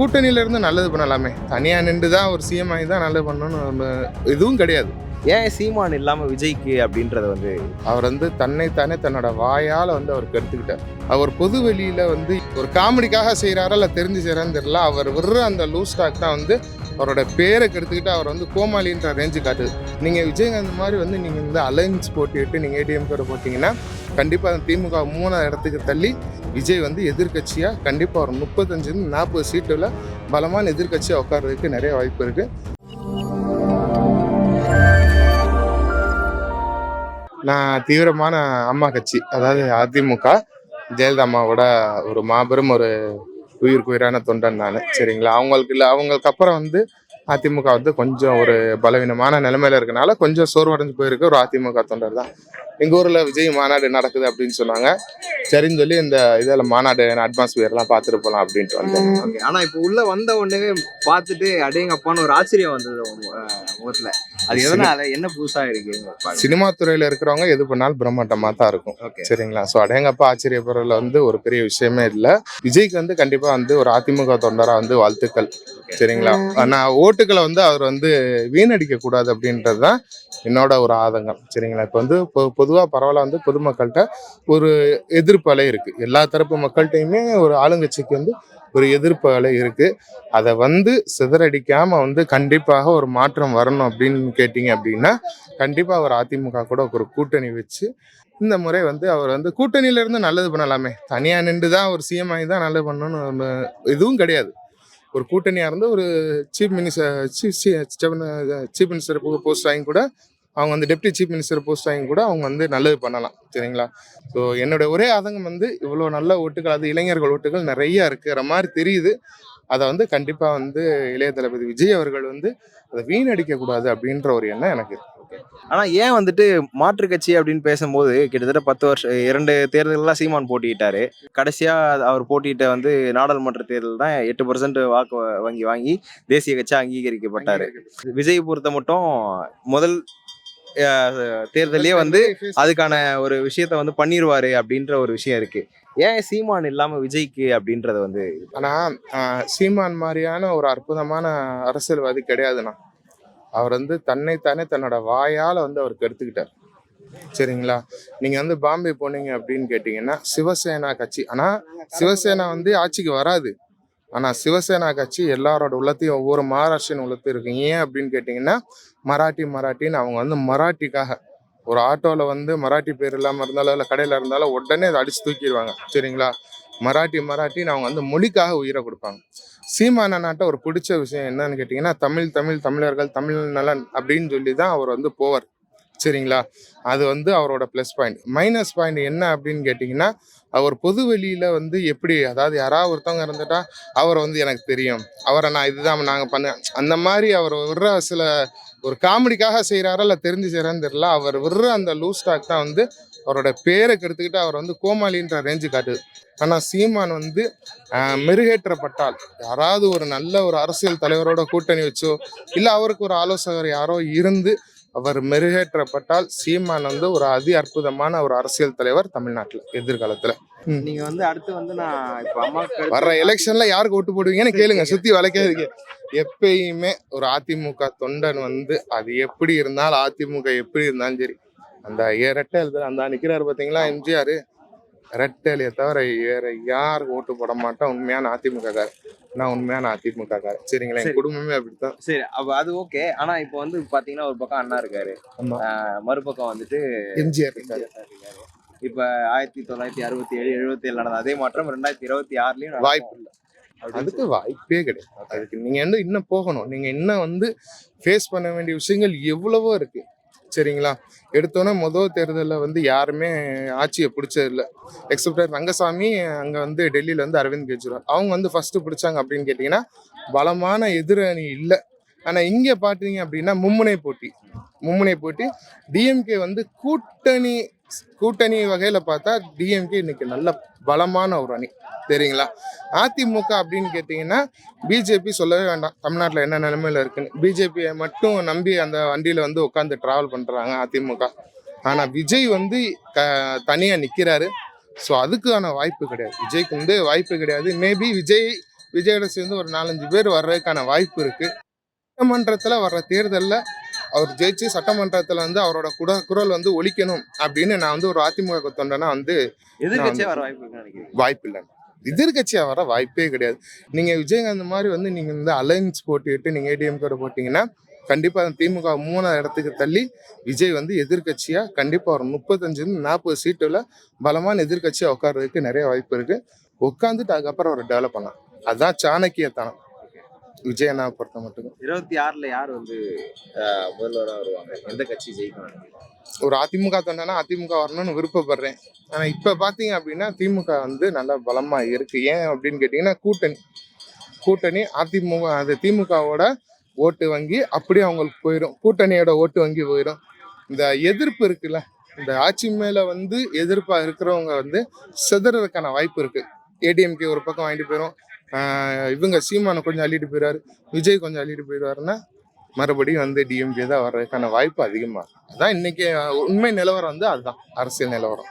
கூட்டணியில இருந்து நல்லது பண்ணலாமே. தனியா நின்று தான் ஒரு சிஎம் ஆகி தான் நல்லது பண்ணணும்னு நம்ம எதுவும் கிடையாது. ஏன் சீமான் இல்லாம விஜய்க்கு அப்படின்றத வந்து அவர் வந்து தன்னைத்தானே தன்னோட வாயால் வந்து அவர் கெடுத்துக்கிட்டார். அவர் பொது வெளியில வந்து ஒரு காமெடிக்காக செய்கிறாரா இல்லை தெரிஞ்சு செய்கிறான்னு தெரியல. அவர் விடுற அந்த லூஸ் டாக் தான் வந்து அவரோட பேரை கெடுத்துக்கிட்டு அவர் வந்து கோமாளின்ற ரேஞ்சு காட்டுது. நீங்கள் விஜயகாந்த் மாதிரி வந்து நீங்கள் வந்து அலைன்ஸ் போட்டுட்டு நீங்கள் ஏடிஎம் பேரை போட்டிங்கன்னா கண்டிப்பாக அந்த திமுக மூணாவது இடத்துக்கு தள்ளி விஜய் வந்து எதிர்க்கட்சியாக கண்டிப்பாக ஒரு முப்பத்தஞ்சுலேருந்து நாற்பது சீட்டில் பலமான எதிர்கட்சியாக உட்கார்றதுக்கு நிறைய வாய்ப்பு இருக்குது நான் தீவிரமான அம்மா கட்சி அதாவது அதிமுக ஜெயலலிதா அம்மாவோட ஒரு மாபெரும் ஒரு உயிருக்கு உயிரான தொண்டன் நான் சரிங்களா? அவங்களுக்கு இல்லை அவங்களுக்கு அப்புறம் வந்து அதிமுக வந்து கொஞ்சம் ஒரு பலவீனமான நிலைமையில இருக்கனால கொஞ்சம் சோர்வடைஞ்சு போயிருக்கு. ஒரு அதிமுக தொண்டர் தான். எங்கள் ஊரில் விஜய் மாநாடு நடக்குது அப்படின்னு சொன்னாங்க. சரின்னு சொல்லி இந்த இதில் மாநாடு அட்மாஸ்பியர்லாம் பார்த்துட்டு போகலாம் அப்படின்ட்டு வந்தேன். ஆனால் ஆனா இப்போ உள்ள வந்த உடனே பார்த்துட்டு அடேங்கப்பான்னு ஒரு ஆச்சரியம் வந்தது. முகத்துல அது எதனால? என்ன புதுசா இருக்கு? சினிமா துறையில் இருக்கிறவங்க எது பண்ணாலும் பிரம்மாண்டமாக தான் இருக்கும் சரிங்களா? ஸோ அடேங்கப்பா ஆச்சரியப்படுறதுல வந்து ஒரு பெரிய விஷயமே இல்லை. விஜய்க்கு வந்து கண்டிப்பாக வந்து ஒரு அதிமுக தொண்டராக வந்து வாழ்த்துக்கள். சரிங்களா? ஆனால் ஓட்டுகளை வந்து அவர் வந்து வீணடிக்க கூடாது அப்படின்றது தான் என்னோட ஒரு ஆதங்கம். சரிங்களா? இப்போ வந்து பொதுவாக பரவாயில்ல வந்து பொதுமக்கள்கிட்ட ஒரு எதிர்ப்பு அலை இருக்கு. எல்லா தரப்பு மக்கள்கிட்டையுமே ஒரு ஆளுங்கட்சிக்கு வந்து ஒரு எதிர்ப்பு அலை அதை வந்து சிதறடிக்காமல் வந்து கண்டிப்பாக ஒரு மாற்றம் வரணும் அப்படின்னு கேட்டிங்க அப்படின்னா கண்டிப்பாக அவர் அதிமுக கூட ஒரு கூட்டணி வச்சு இந்த முறை வந்து அவர் வந்து கூட்டணியிலேருந்து நல்லது பண்ணலாமே. தனியாக நின்று தான் ஒரு சிஎம் ஆகி தான் நல்லது பண்ணணும்னு இதுவும் எதுவும் கிடையாது. ஒரு கூட்டணியாக இருந்து ஒரு chief minister chief minister post வாங்கி கூட அவங்க வந்து டெப்டி சீஃப் மினிஸ்டர் போஸ்ட் வாங்கி கூட அவங்க வந்து நல்லது பண்ணலாம் சரிங்களா? ஸோ என்னோட ஒரே ஆதங்கம் வந்து இவ்வளோ நல்ல ஓட்டுகள் அது இளைஞர்கள் ஓட்டுகள் நிறைய இருக்கிற மாதிரி தெரியுது. அதை வந்து கண்டிப்பாக வந்து இளைய தளபதி விஜய் அவர்கள் வந்து அதை வீணடிக்க கூடாது அப்படின்ற ஒரு எண்ணம் எனக்கு இருக்கு. ஆனா ஏன் வந்துட்டு மாற்று கட்சி அப்படின்னு பேசும்போது கிட்டத்தட்ட பத்து வருஷம் இரண்டு தேர்தல்லாம் சீமான் போட்டியிட்டாரு. கடைசியா அவர் போட்டியிட்ட வந்து நாடாளுமன்ற தேர்தல் தான் எட்டு பர்சன்ட் வாக்கு வங்கி வாங்கி தேசிய கட்சியா அங்கீகரிக்கப்பட்டாரு. விஜய் பொறுத்த மட்டும் முதல் தேர்தலே வந்து அதுக்கான ஒரு விஷயத்த வந்து பண்ணிடுவாரு அப்படின்ற ஒரு விஷயம் இருக்கு. ஏன் சீமான் இல்லாம விஜய்க்கு அப்படின்றத வந்து ஆனா ஆஹ், சீமான் மாதிரியான ஒரு அற்புதமான அரசியல்வாதி கிடையாதுண்ணா. அவர் வந்து தன்னைத்தானே தன்னோட வாயால வந்து அவர் கெடுத்துக்கிட்டார். சரிங்களா? நீங்க வந்து பாம்பே போனீங்க அப்படின்னு கேட்டீங்கன்னா சிவசேனா கட்சி. ஆனா சிவசேனா வந்து ஆட்சிக்கு வராது. ஆனா சிவசேனா கட்சி எல்லாரோட உள்ளத்தையும் ஒவ்வொரு மகாராஷ்டிரன் உள்ளத்தையும் இருக்கு. ஏன் அப்படின்னு கேட்டீங்கன்னா மராட்டி மராட்டின்னு அவங்க வந்து மராட்டிக்காக ஒரு ஆட்டோவில் வந்து மராட்டி பேர் இல்லாம இருந்தாலும் இல்லை கடையில இருந்தாலும் உடனே அதை அடிச்சு தூக்கிடுவாங்க. சரிங்களா? மராட்டி மராட்டின்னு அவங்க வந்து மொழிக்காக உயிரை கொடுப்பாங்க. சீமான நாட்டை ஒரு பிடிச்ச விஷயம் என்னன்னு கேட்டிங்கன்னா தமிழ் தமிழ் தமிழர்கள் தமிழ் நலன் அப்படின்னு சொல்லி தான் அவர் வந்து போவார். சரிங்களா? அது வந்து அவரோட ப்ளஸ் பாயிண்ட் மைனஸ் பாயிண்ட் என்ன அப்படின்னு கேட்டிங்கன்னா அவர் பொது வெளியில் வந்து எப்படி அதாவது யாராவது ஒருத்தவங்க இருந்துட்டா அவரை வந்து எனக்கு தெரியும். அவரை நான் இதுதான் நாங்கள் பண்ண அந்த மாதிரி அவர் விடுற சில ஒரு காமெடிக்காக செய்கிறாரா இல்லை தெரிஞ்சு செய்கிறான்னு தெரியல. அவர் விடுற அந்த லூஸ் டாக் தான் வந்து அவரோட பேரை கெடுத்துக்கிட்டு அவர் வந்து கோமாளின்ற ரேஞ்சு காட்டுது. ஆனால் சீமான் வந்து மெருகேற்றப்பட்டால் யாராவது ஒரு நல்ல ஒரு அரசியல் தலைவரோட கூட்டணி வச்சோ இல்லை அவருக்கு ஒரு ஆலோசகர் யாரோ இருந்து அவர் மெருகேற்றப்பட்டால் சீமான் வந்து ஒரு அதி அற்புதமான ஒரு அரசியல் தலைவர் தமிழ்நாட்டில் எதிர்காலத்தில். நீங்க வந்து அடுத்து வந்து நான் இப்ப அம்மாக்கு வர்ற எலெக்ஷன்ல யாருக்கு ஓட்டு போடுவீங்கன்னு கேளுங்க சுத்தி வளைக்காதீங்க எப்பயுமே ஒரு அதிமுக தொண்டன் வந்து அது எப்படி இருந்தாலும் அதிமுக எப்படி இருந்தாலும் சரி அந்த ஏ- ரெட்டை எழுதுற அந்த நிக்கிறாரு பாத்தீங்களா எம்ஜிஆர்? ரெட்டையிலையை தவிர வேற யாருக்கு ஓட்டு போட மாட்டோம் உண்மையான அதிமுக காரர் நான் உண்மையான அதிமுக காரர் சரிங்களா? என். குடும்பமே அப்படித்தான். சரி அப்ப அது ஓகே. ஆனா இப்போ வந்து பாத்தீங்கன்னா ஒரு பக்கம் அண்ணா இருக்காரு. மறுபக்கம் வந்துட்டு எம்ஜிஆர் இருக்காரு. இப்ப ஆயிரத்தி தொள்ளாயிரத்தி அறுபத்தி ஏழு எழுபத்தி ஏழு நடந்த அதே மாற்றம் ரெண்டாயிரத்தி இருபத்தி ஆறுலயும் வாய்ப்பு இல்லை. அதுக்கு வாய்ப்பே கிடையாது. அதுக்கு நீங்க வந்து இன்னும் போகணும். நீங்க இன்னும் வந்து ஃபேஸ் பண்ண வேண்டிய விஷயங்கள் எவ்வளவோ இருக்கு. சரிங்களா? எடுத்தோன்னே முதல் தேர்தலில் வந்து யாருமே ஆட்சியை பிடிச்சதில்ல. எக்ஸப்ட் ரங்கசாமி அங்கே வந்து டெல்லியில் வந்து அரவிந்த் கெஜ்ரிவால். அவங்க வந்து ஃபஸ்ட்டு பிடிச்சாங்க அப்படின்னு கேட்டிங்கன்னா பலமான எதிரணி இல்லை. ஆனால் இங்கே பார்த்தீங்க அப்படின்னா மும்முனை போட்டி. மும்முனை போட்டி. டிஎம்கே வந்து கூட்டணி கூட்டணி வகையில் பார்த்தா டிஎம்கே இன்னைக்கு நல்ல பலமான ஒரு அணி. சரிங்களா அதிமுக அப்படின்னு கேட்டிங்கன்னா பிஜேபி சொல்லவே வேண்டாம். தமிழ்நாட்டில் என்ன நிலைமையில் இருக்குன்னு. பிஜேபியை மட்டும் நம்பி அந்த வண்டியில் வந்து உட்காந்து ட்ராவல் பண்ணுறாங்க அதிமுக. ஆனால் விஜய் வந்து க தனியாக நிற்கிறாரு ஸோ அதுக்கான வாய்ப்பு கிடையாது. விஜய்க்கு வந்து வாய்ப்பு கிடையாது. மேபி விஜய் விஜயோட சேர்ந்து ஒரு நாலஞ்சு பேர் வர்றதுக்கான வாய்ப்பு இருக்குது சட்டமன்றத்தில் வர்ற தேர்தலில் அவர் ஜெயிச்சு சட்டமன்றத்துல வந்து அவரோட குட குரல் வந்து ஒலிக்கணும் அப்படின்னு நான் வந்து ஒரு அதிமுக தொண்டனா வந்து வாய்ப்பு இல்லை எதிர்கட்சியா வர வாய்ப்பே கிடையாது. நீங்க விஜயகாந்த் மாதிரி வந்து நீங்க இந்த அலைன்ஸ் போட்டுக்கிட்டு நீங்க ஏடிஎம் கூட போட்டீங்கன்னா கண்டிப்பா திமுக மூணாவது இடத்துக்கு தள்ளி விஜய் வந்து எதிர்க்கட்சியா கண்டிப்பா ஒரு முப்பத்தஞ்சு நாற்பது சீட்டுல பலமான எதிர்க்கட்சியா உட்கார்றதுக்கு நிறைய வாய்ப்பு இருக்கு. உட்காந்துட்டு அதுக்கப்புறம் அவர் டெவலப் பண்ணலாம். அதுதான் சாணக்கியத்தனம். விஜய் பொறுத்த மட்டும் இருபத்தி ஆறுல யார் வந்து அஹ், முதல்வரா வருவாங்க? எந்த கட்சி நினைக்கிறீங்க? ஒரு அதிமுக தொண்டனா அதிமுக வரணும்னு விருப்பப்படுறேன். ஆனா இப்ப பாத்தீங்க அப்படின்னா திமுக வந்து நல்லா பலமா இருக்கு. ஏன் அப்படின்னு கேட்டீங்கன்னா கூட்டணி. கூட்டணி அதிமுக அது திமுகவோட ஓட்டு வங்கி அப்படியே அவங்களுக்கு போயிடும் கூட்டணியோட ஓட்டு வங்கி போயிடும் இந்த எதிர்ப்பு இருக்குல்ல இந்த ஆட்சி மேல வந்து எதிர்ப்பா இருக்கிறவங்க வந்து சிதறதுக்கான வாய்ப்பு இருக்கு. ஏடிஎம்கே ஒரு பக்கம் வாங்கிட்டு போயிடும் இவங்க சீமானை கொஞ்சம் அள்ளிட்டு போயிடுவாரு விஜய் கொஞ்சம் அள்ளிட்டு போயிடுவாருன்னா மறுபடியும் வந்து டிஎம்கே தான் வர்றதுக்கான வாய்ப்பு அதிகமாக அதான் இன்னைக்கு உண்மை நிலவரம் வந்து அதுதான். அரசியல் நிலவரம்.